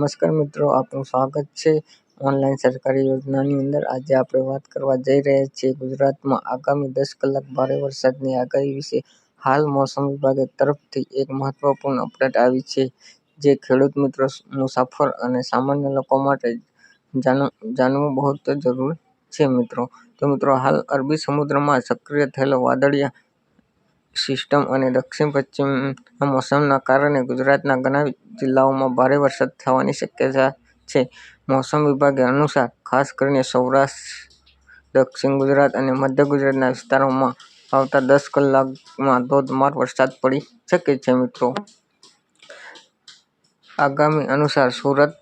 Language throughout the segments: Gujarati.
નમસ્કાર મિત્રો, આપનું સ્વાગત છે ઓનલાઈન સરકારી યોજનાની અંદર. આજે આપણે વાત કરવા જઈ રહ્યા છીએ ગુજરાતમાં આગામી દસ કલાક ભારે વરસાદની આગાહી વિશે. હાલ મોસમ વિભાગે તરફથી એક મહત્વપૂર્ણ અપડેટ આવી છે, જે ખેડૂત મિત્રો મુસાફર અને સામાન્ય લોકો માટે જાણવું બહુ જ જરૂરી છે મિત્રો. તો મિત્રો, હાલ અરબી સમુદ્રમાં સક્રિય થયેલો વાદળિયા સિસ્ટમ અને દક્ષિણ પશ્ચિમના મોસમના કારણે ગુજરાતના ઘણા જિલ્લાઓમાં ભારે વરસાદ થવાની શક્યતા છે. મોસમ વિભાગે અનુસાર ખાસ કરીને સૌરાષ્ટ્ર, દક્ષિણ ગુજરાત અને મધ્ય ગુજરાતના વિસ્તારોમાં આવતા દસ કલાકમાં ધોધમાર વરસાદ પડી શકે છે મિત્રો. આગામી અનુસાર સુરત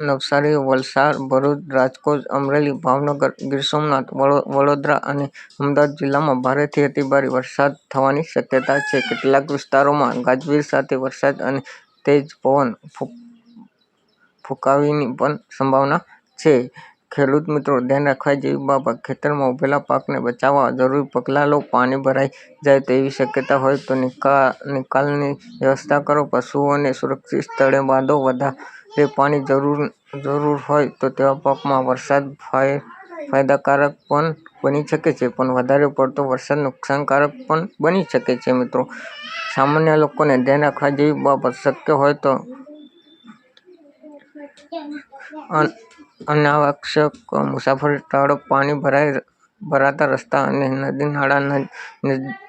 નવસારી, વલસાડ, ભરૂચ, રાજકોટ, અમરેલી, ભાવનગર, ગીર સોમનાથ વડોદરા અને અમદાવાદ જિલ્લામાં ભારેથી અતિભારે વરસાદ થવાની શક્યતા છે. કેટલાક વિસ્તારોમાં ગાજવીજ સાથે વરસાદ અને તેજ પવન ફૂંકાવાની પણ સંભાવના છે. ખેડૂત મિત્રો, ધ્યાન રાખવા જેવી બાબત, ખેતરમાં ઉભેલા પાકને બચાવવા જરૂરી પગલાં લો પાણી ભરાઈ જાય તેવી શક્યતા હોય તો નિકાલની વ્યવસ્થા કરો. પશુઓને સુરક્ષિત સ્થળે બાંધો વધારે પાણી જરૂર જરૂર હોય તો તેવા પાકમાં વરસાદ ફાયદાકારક પણ બની શકે છે. પણ વધારે પડતો વરસાદ નુકસાનકારક પણ બની શકે છે, મિત્રો. સામાન્ય લોકોને ધ્યાન રાખવા જેવી બાબત શક્ય હોય તો અનાવશ્યક મુસાફરી ટાળો પાણી ભરાતા રસ્તા અને નદી નાળા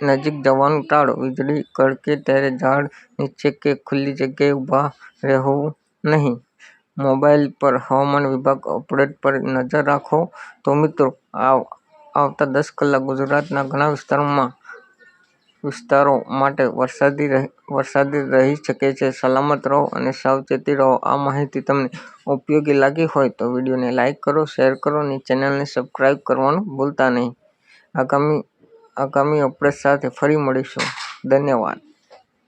નજીક જવાનું ટાળો. વીજળી, કડકે, ત્યારે ઝાડ નીચે કે ખુલ્લી જગ્યાએ ઊભા રહેવું નહીં. મોબાઈલ પર હવામાન વિભાગ અપડેટ પર નજર રાખો તો મિત્રો આવતા દસ કલાક ગુજરાતના ઘણા વિસ્તારોમાં, વિસ્તારો માટે વરસાદી રહી શકે છે. સલામત રહો અને સાવચેતી રહો. આ માહિતી તમને ઉપયોગી લાગી હોય તો વિડીયોને લાઇક કરો, શેર કરો અને ચેનલને સબસ્ક્રાઈબ કરવાનું ભૂલતા નહીં. આગામી અપડેટ સાથે ફરી મળીશું. ધન્યવાદ.